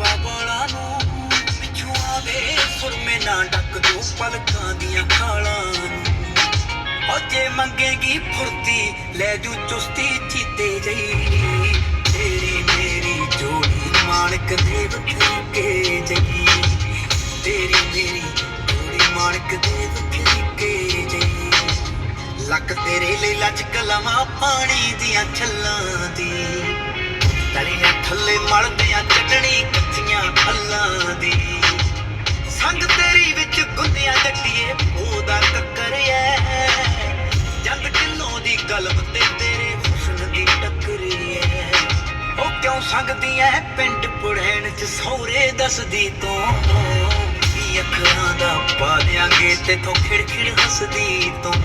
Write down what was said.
ਗਰੀਬਾਂ ਨੂੰ ਪਿੱਛੋਂ ਆਵੇ, ਸੁਰਮੇ ਨਾ ਡੱਕ ਦੋ ਪਲਕਾਂ ਦੀਆਂ ਖਾਲਾਂ ਓ ਮੰਗੇਗੀ ਫੁਰਤੀ, ਲੈ ਜੂ ਚੁਸਤੀ ਚੀਤੇ ਜਈ। ਤੇਰੀ ਮੇਰੀ ਜੋੜੀ ਮਾਲਕ ਦੇ ਬਠੂਕੇ ਜਈ। ਤੇਰੀ ਮੇਰੀ ਜੋੜੀ ਮਾਲਕ ਦੇ ਬਠੂਕੇ ਜਈ। ਲੱਕ ਤੇਰੇ ਲਈ ਲਚਕ ਲਵਾਂ ਪਾਣੀ ਦੀਆਂ ਛੱਲਾਂ ਦੀ। ਤਲੀਆਂ ਥੱਲੇ ਮਲਦਿਆਂ ਚੱਟ ਕਿਲੋ ਤੇ ਤੇਰੇ ਹੁਸਨ ਦੀ ਟੱਕਰੀਏ ਉਹ ਕਿਉਂ ਸੰਗਦੀ ਐ? ਪਿੰਡ ਪੁੜੈਣ ਚ ਸੌਰੇ ਦੱਸਦੀ ਤੂੰ। ਅੱਖਾਂ ਦਾ ਪਾ ਦਿਆਂਗੇ? ਤੇ ਤੋਂ ਖਿੜ ਖਿੜ ਹੱਸਦੀ ਤੂੰ।